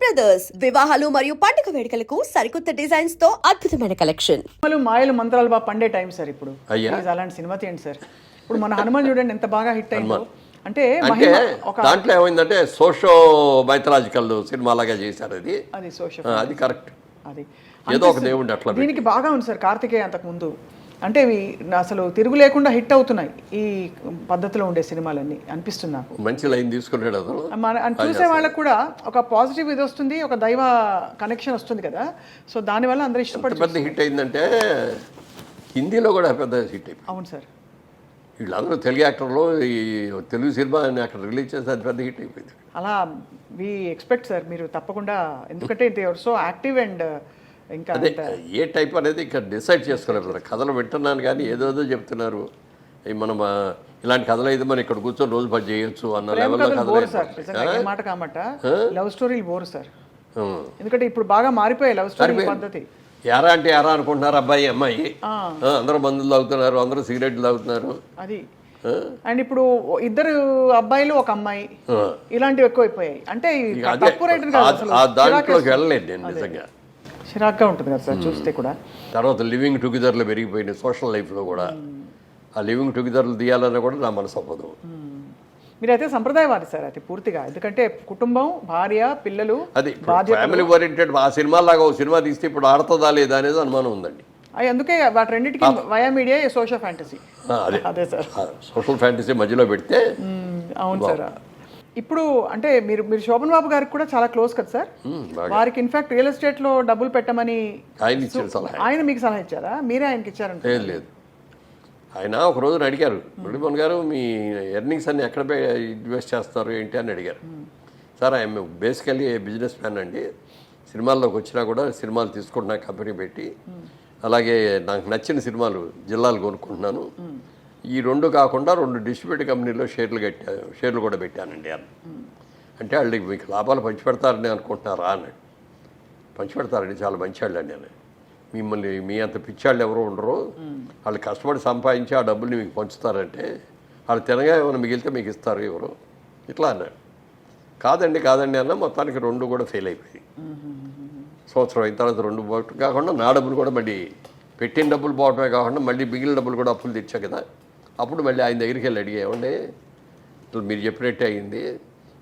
Brothers వివాహాలు మరియు పండుగ వేడుకలకు సరికొత్త డిజైన్స్తో అద్భుతమైన కలెక్షన్ మాయలు మంత్రాలు బాగా పండే టైం సార్ ఇప్పుడు. అలాంటి సినిమా తీయండి సార్ ఇప్పుడు మన హనుమాన్ చూడండి ఎంత బాగా హిట్ అయిందో. అంటే దాంట్లో ఏమైందంటే సోషో మైథలాజికల్ సినిమా లాగా చేశారు అది. అది సోషల్ ఆ, అది కరెక్ట్ అది. ఏదో ఒక దేవుడిని అట్లా. దీనికి బాగా ఉంది సార్ కార్తికేయ అంతకు ముందు. అంటే ఇవి అసలు తిరుగు లేకుండా హిట్ అవుతున్నాయి ఈ పద్ధతిలో ఉండే సినిమాలన్నీ అనిపిస్తుంది నాకు. మంచి లైన్ తీసుకున్నాడు అతను. మన చూసే వాళ్ళకు కూడా ఒక పాజిటివ్ ఇది వస్తుంది ఒక దైవ కనెక్షన్ వస్తుంది కదా. సో దానివల్ల అందరూ ఇష్టపడి పెద్ద హిట్ అయిందంటే హిందీలో కూడా పెద్ద హిట్ అయిపోయింది. అవును సార్. వీళ్ళందరూ తెలుగు యాక్టర్లు ఈ తెలుగు సినిమా అక్కడ రిలీజ్ చేస్తే అది పెద్ద హిట్ అయిపోయింది. అలా వి ఎక్స్పెక్ట్ సార్ మీరు తప్పకుండా ఎందుకంటే ఇది సో యాక్టివ్ అండ్ ఇంకా అదే ఏ టైప్ అనేది ఇక్కడ డిసైడ్ చేసుకోలేదు కథలు వింటున్నాను కానీ ఏదోదో చెప్తున్నారు. మనం ఇలాంటి కథలు అయితే మనం ఇక్కడ కూర్చొని రోజు పని చేయొచ్చు అన్న లెవెల్లో కథలు మాట కామట లవ్ స్టోరీలు బోర్ సార్. ఎందుకంటే ఇప్పుడు బాగా మారిపోయాయి లవ్ స్టోరీ. పద్ధతి. ఎరా అంటే ఎరా అనుకుంటున్నారు అబ్బాయి అమ్మాయి. అందరూ మందులు తాగుతున్నారు అందరూ సిగరెట్లు తాగుతున్నారు. అది? అండ్ ఇప్పుడు ఇద్దరు అబ్బాయిలు ఒక అమ్మాయి. ఇలాంటివి ఎక్కువైపోయాయి. అంటే రేట్ దాంట్లోకి. వెళ్ళలేదు నేను నిజంగా. చిరాగ్గా ఉంటుంది కదా సార్ చూస్తే కూడా. తర్వాత లివింగ్ టుగెదర్లో పెరిగిపోయినాయి సోషల్ లైఫ్లో కూడా ఆ లివింగ్ టుగెదర్లు తీయాలన్నా కూడా నా మనసు అవ్వదు. మీరైతే సంప్రదాయవాది సార్ అది పూర్తిగా. ఎందుకంటే కుటుంబం భార్య పిల్లలు అది ఫ్యామిలీ ఓరియంటెడ్ ఆ సినిమా లాగా ఒక సినిమా తీస్తే ఇప్పుడు ఆడుతుందా లేదా అనేది అనుమానం ఉందండి. అందుకే వాటి రెండింటికి వయా మీడియా సోషల్ ఫ్యాంటసీ అదే. సార్. సోషల్ ఫ్యాంటసీ మధ్యలో పెడితే అవును సార్. ఇప్పుడు అంటే మీరు మీరు శోభన్ బాబు గారికి కూడా చాలా క్లోజ్ కదా సార్? బాగా. వారికి ఇన్ఫాక్ట్ రియల్ ఎస్టేట్లో డబ్బులు పెట్టమని ఆయన ఆయన మీకు సలహా ఇచ్చారా? మీరే ఆయనకి ఇచ్చారంట లేదు లేదు. ఆయన ఒక రోజున అడిగారు మురళీమోహన్ గారు మీ ఎర్నింగ్స్ అన్ని ఎక్కడ ఇన్వెస్ట్ చేస్తారు ఏంటి? అని అడిగారు. Sir I'm basically business man అండి సినిమాల్లోకి వచ్చినా కూడా సినిమాలు తీసుకుంటున్నా కంపెనీ పెట్టి. అలాగే నాకు నచ్చిన సినిమాలు జిల్లాలు కొనుక్కుంటున్నాను. ఈ రెండు కాకుండా రెండు డిస్ట్రిబ్యూటర్ కంపెనీలో షేర్లు కట్టాను షేర్లు కూడా పెట్టానండి అని అంటే వాళ్ళకి మీకు లాభాలు పంచిపెడతారని అనుకుంటున్నారా అన్నాడు. పంచిపెడతారండి చాలా మంచి వాళ్ళు అండి అని మిమ్మల్ని మీ అంత పిచ్చాళ్ళు ఎవరు ఉండరు. వాళ్ళు కష్టపడి సంపాదించి ఆ డబ్బుల్ని మీకు పంచుతారంటే వాళ్ళు తినగా ఏమైనా మిగిలితే మీకు ఇస్తారు ఎవరు. ఇట్లా అన్నాడు. కాదండి కాదండి అన్న మొత్తానికి రెండు కూడా ఫెయిల్ అయిపోయి సంవత్సరం అయిన తర్వాత రెండు పోవటం కాకుండా నా డబ్బులు కూడా మళ్ళీ పెట్టిన డబ్బులు పోవటమే కాకుండా మళ్ళీ మిగిలిన డబ్బులు కూడా అప్పులు తెచ్చా కదా. అప్పుడు మళ్ళీ ఆయన దగ్గరికి వెళ్ళి అడిగా ఇట్లా మీరు చెప్పినట్టే అయింది.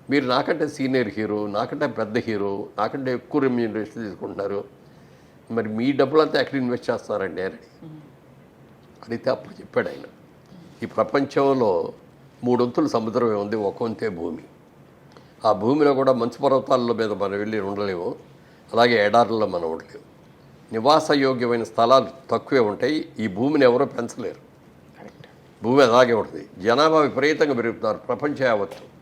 మీరు నాకంటే సీనియర్ హీరో నాకంటే పెద్ద హీరో నాకంటే ఎక్కువ రెమ్యూనరేషన్ తీసుకుంటున్నారు. మరి మీ డబ్బులంతా ఎక్కడ ఇన్వెస్ట్ చేస్తారండి అని అడిగితే అప్పుడు చెప్పాడు ఆయన. ఈ ప్రపంచంలో మూడొంతులు సముద్రమే ఉంది ఒక వంతే భూమి. ఆ భూమిలో కూడా మంచు పర్వతాల మీద మనం వెళ్ళి ఉండలేము అలాగే ఎడారుల్లో మనం ఉండలేము. నివాసయోగ్యమైన స్థలాలు తక్కువే ఉంటాయి ఈ భూమిని ఎవరూ పెంచలేరు. భూమి అలాగే ఉంటుంది. జనాభా విపరీతంగా పెరుగుతున్నారు. ప్రపంచం యావత్తు.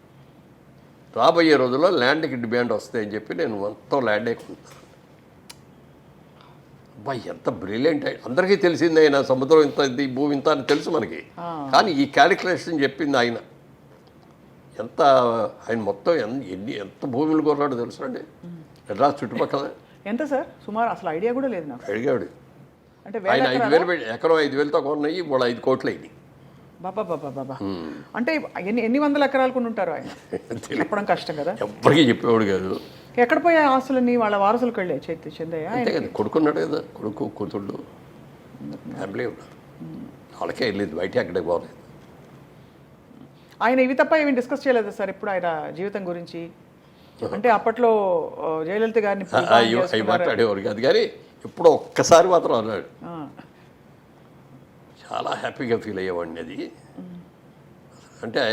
రాబోయే రోజుల్లో ల్యాండ్కి డిమాండ్ వస్తాయని చెప్పి నేను మొత్తం ల్యాండే కొంటున్నాను. అబ్బా ఎంత బ్రిలియంట్ అందరికీ తెలిసింది ఆయన సముద్రం ఇంత ఇది భూమి ఇంత అని తెలుసు మనకి. కానీ ఈ క్యాలిక్యులేషన్ చెప్పింది ఆయన. ఎంత ఆయన మొత్తం ఎన్- ఎన్ని ఎంత భూములు కొన్నాడో తెలుసు అండి? మెడ్రాస్ చుట్టుపక్కల. ఎంత సార్? సుమారు అసలు ఐడియా కూడా లేదు నాకు. అడిగాడు అంటే ఆయన ఐదు వేలు ఎకరం ఐదు వేలతో కొన్నాయి వాళ్ళు ఐదు కోట్లు అయింది బాబా బాబా బాబా అంటే ఎన్ని ఎన్ని వందల ఎకరాలు కొని ఉంటారు ఆయన? చెప్పడం కష్టం కదా. ఎవ్వరికీ చెప్పేవాడు కాదు. ఎక్కడ పోయే ఆస్తులన్నీ వాళ్ళ వారసులకు వెళ్ళాయి? చేతి చెందయ్య అంతే కదా కొడుకున్నాడు కదా కొడుకు కూతుళ్ళు. ఫ్యామిలీ ఉన్నారు వాళ్ళకే వెళ్ళేది బయట ఎక్కడికి పోలేదు. ఆయన ఇవి తప్ప ఏమి డిస్కస్ చేయలేదు సార్ ఇప్పుడు ఆయన జీవితం గురించి? అంటే అప్పట్లో జయలలిత గారిని మాట్లాడేవారు కాదు కానీ ఎప్పుడో ఒక్కసారి మాత్రం అన్నాడు. చాలా హ్యాపీగా ఫీల్ అయ్యేవాడిని అది అంటే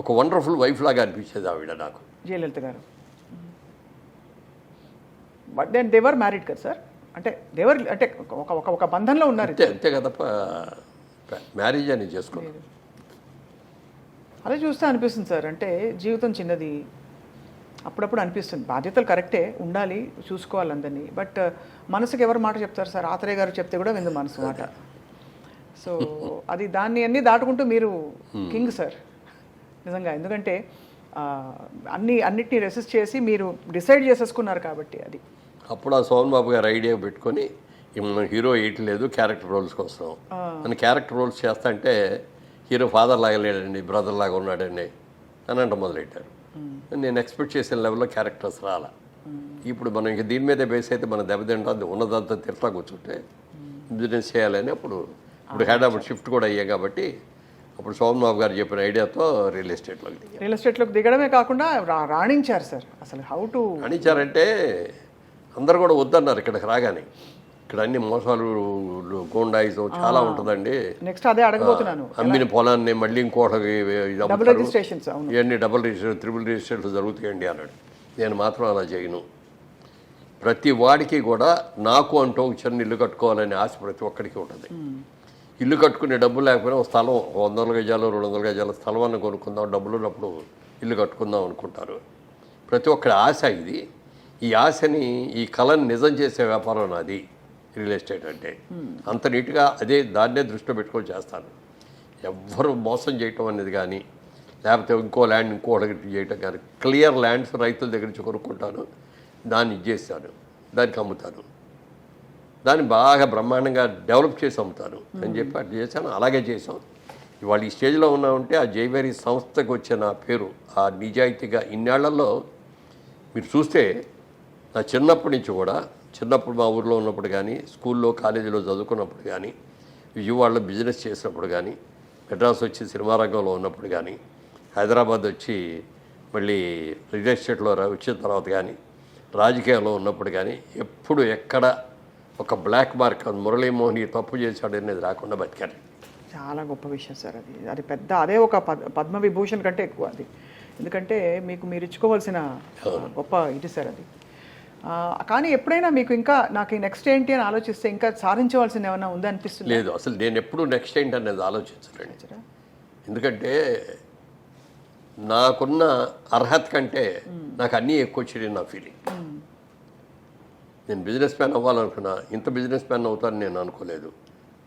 ఒక వండర్ఫుల్ వైఫ్ లాగా అనిపించేది ఆవిడ నాకు. జయలలిత గారు. But then they were married కదా సార్? అంటే దేవర్ అంటే ఒక ఒక ఒక బంధంలో ఉన్నారు అంతే అంతే కదా మ్యారేజ్ అని చేసుకోలేదు అదే చూస్తే అనిపిస్తుంది సార్. అంటే జీవితం చిన్నది. అప్పుడప్పుడు అనిపిస్తుంది. బాధ్యతలు కరెక్టే ఉండాలి చూసుకోవాలి అందరినీ. బట్ మనసుకి ఎవరు మాట చెప్తారు సార్? ఆత్రేయ గారు చెప్తే కూడా విందు మనసు మాట. సో అది దాన్ని అన్నీ దాటుకుంటూ మీరు కింగ్ సార్. నిజంగా. ఎందుకంటే అన్ని అన్నిటినీ రెసిస్ట్ చేసి మీరు డిసైడ్ చేసేసుకున్నారు కాబట్టి అది. అప్పుడు ఆ సోమన్ బాబు గారు ఐడియా పెట్టుకొని "ఈ మనం హీరో వేయట్లేదు క్యారెక్టర్ రోల్స్కి వస్తాం అని క్యారెక్టర్ రోల్స్ చేస్తా అంటే హీరో ఫాదర్ లాగా లేడండి బ్రదర్ లాగా ఉన్నాడండి అని అంట మొదలెట్టారు. నేను ఎక్స్పెక్ట్ చేసిన లెవెల్లో క్యారెక్టర్స్ రాలా. ఇప్పుడు మనం ఇంక దీని మీదే బేస్ అయితే మనం దెబ్బతింటాం ఉన్నదంతా తిడతా కూర్చుంటే బిజినెస్ చేయాలని అప్పుడు ఇప్పుడు అప్పుడు షిఫ్ట్ కూడా అయ్యాయి కాబట్టి అప్పుడు సోమన్ బాబు గారు చెప్పిన ఐడియాతో రియల్ ఎస్టేట్లోకి రియల్ ఎస్టేట్లోకి దిగడమే కాకుండా రాణించారు సార్. అసలు హౌ టు అనిచ్చారంటే అందరు కూడా వద్దన్నారు ఇక్కడికి రాగానే. ఇక్కడ అన్ని మోసాలు గోండాయిజం చాలా ఉంటుందండి. నెక్స్ట్ అదే అడగబోతున్నాను. అమ్మిన పొలాన్ని మళ్ళీ ఇంకోటి డబుల్ రిజిస్ట్రేషన్స్ ఇవన్నీ డబుల్ రిజిస్టర్ త్రిబుల్ రిజిస్టర్లు జరుగుతాయండి అన్నాడు. నేను మాత్రం అలా చేయను. ప్రతి వాడికి కూడా నాకు అంటూ చిన్న ఇల్లు కట్టుకోవాలనే ఆశ ప్రతి ఒక్కడికి ఉంటుంది. ఇల్లు కట్టుకునే డబ్బు లేకపోయినా ఒక స్థలం ఒక వందల గజాలు రెండు వందల గజాల స్థలం అన్న కొనుక్కుందాం డబ్బులు ఉన్నప్పుడు ఇల్లు కట్టుకుందాం అనుకుంటారు. ప్రతి ఒక్కరి ఆశ ఇది. ఈ ఆశని ఈ కళని నిజం చేసే వ్యాపారం నాది రియల్ ఎస్టేట్ అంటే. అంత నీట్గా అదే దాన్నే దృష్టిలో పెట్టుకొని చేస్తాను. ఎవ్వరు మోసం చేయటం అనేది కానీ లేకపోతే ఇంకో ల్యాండ్ ఇంకో అడిగి చేయటం కానీ క్లియర్ ల్యాండ్స్ రైతుల దగ్గర నుంచి కొనుక్కుంటాను. దాన్ని ఇచ్చేస్తాను. దానికి అమ్ముతాను. దాన్ని బాగా బ్రహ్మాండంగా డెవలప్ చేసి అమ్ముతాను అని చెప్పి అటు చేశాను. అలాగే చేసాం ఇవాళ ఈ స్టేజ్లో ఉన్నామంటే ఆ జైవేరి సంస్థకు వచ్చిన పేరు ఆ నిజాయితీగా ఇన్నేళ్ళలో మీరు చూస్తే నా చిన్నప్పటి నుంచి కూడా చిన్నప్పుడు మా ఊర్లో ఉన్నప్పుడు కానీ స్కూల్లో కాలేజీలో చదువుకున్నప్పుడు కానీ విజయవాడలో బిజినెస్ చేసినప్పుడు కానీ మెడ్రాస్ వచ్చి సినిమా రంగంలో ఉన్నప్పుడు కానీ హైదరాబాద్ వచ్చి మళ్ళీ రియల్ ఎస్టేట్లో వచ్చిన తర్వాత కానీ రాజకీయాల్లో ఉన్నప్పుడు కానీ ఎప్పుడు ఎక్కడ ఒక బ్లాక్ మార్క్ మురళీమోహన్ ఈ తప్పు చేశాడు అనేది రాకుండా బతికాను చాలా గొప్ప విషయం సార్ అది. అది పెద్ద అదే ఒక పద్ పద్మ విభూషణ్ కంటే ఎక్కువ అది. ఎందుకంటే మీకు మీరు ఇచ్చుకోవాల్సిన గొప్ప ఇది సార్ అది. కానీ ఎప్పుడైనా మీకు ఇంకా నాకు నెక్స్ట్ ఏంటి అని ఆలోచిస్తే ఇంకా సాధించవలసింది ఏమైనా ఉందా అనిపిస్తుంది? లేదు అసలు నేను ఎప్పుడు నెక్స్ట్ ఏంటి అనేది ఆలోచించలేండి ఎందుకంటే నాకున్న అర్హత కంటే నాకు అన్నీ ఎక్కువ వచ్చినాయి నా ఫీలింగ్ నేను బిజినెస్ మ్యాన్ అవ్వాలనుకున్నా ఇంత బిజినెస్ మ్యాన్ అవుతానని నేను అనుకోలేదు.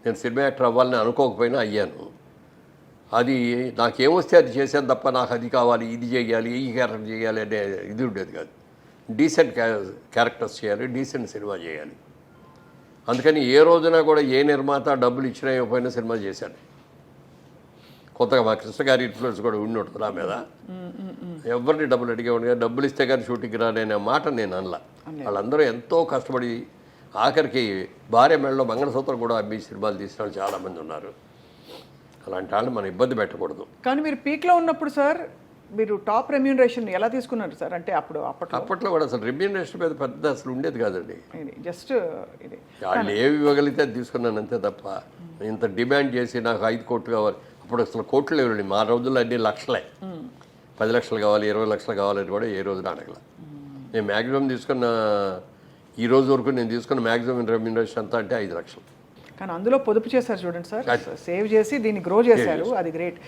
నేను సినిమా యాక్టర్ అవ్వాలని అనుకోకపోయినా అయ్యాను. అది నాకేమొస్తే అది చేశాను తప్ప నాకు అది కావాలి ఇది చేయాలి ఈ క్యారెక్టర్ చేయాలి అనే ఇది ఉండేది కాదు. డీసెంట్ క్యారెక్టర్స్ చేయాలి డీసెంట్ సినిమా చేయాలి. అందుకని ఏ రోజున కూడా ఏ నిర్మాత డబ్బులు ఇచ్చినా ఇవ్వకపోయినా సినిమా చేశాను. కొత్తగా మా కృష్ణ గారి ఇన్ఫ్లుయెన్స్ కూడా ఉండి ఉంటుంది నా మీద. ఎవరిని డబ్బులు అడిగేవాడు కానీ డబ్బులు ఇస్తే కానీ షూటింగ్ రాననే మాట నేను అనలా. వాళ్ళందరూ ఎంతో కష్టపడి ఆఖరికి భార్య మెడలో మంగళసూత్రం కూడా అమ్మి సినిమాలు తీసిన వాళ్ళు చాలామంది ఉన్నారు. అలాంటి వాళ్ళు మనం ఇబ్బంది పెట్టకూడదు. కానీ మీరు పీక్లో ఉన్నప్పుడు సార్ మీరు టాప్ రెమ్యూనరేషన్ ఎలా తీసుకున్నారు సార్? అంటే అప్పుడు అప్పట్లో? అప్పట్లో కూడా అసలు రెమ్యూనరేషన్ మీద పెద్ద అసలు ఉండేది కాదండి. జస్ట్ ఇది. వాళ్ళు ఏవి ఇవ్వగలిగితే అది తీసుకున్నాను అంతే తప్ప. ఇంత డిమాండ్ చేసి నాకు ఐదు కోట్లు కావాలి. అప్పుడు అసలు కోట్లు లేవండి. మా రోజుల్లో అన్ని లక్షలే. పది లక్షలు కావాలి ఇరవై లక్షలు కావాలని కూడా ఏ రోజున అడగల. నేను మ్యాక్సిమం తీసుకున్న ఈ రోజు వరకు నేను తీసుకున్న మ్యాక్సిమం రెమ్యూనరేషన్ అంతా అంటే ఐదు లక్షలు. కానీ అందులో పొదుపు చేశారు చూడండి సార్. సేవ్ చేసి దీన్ని గ్రో చేశారు. అది గ్రేట్.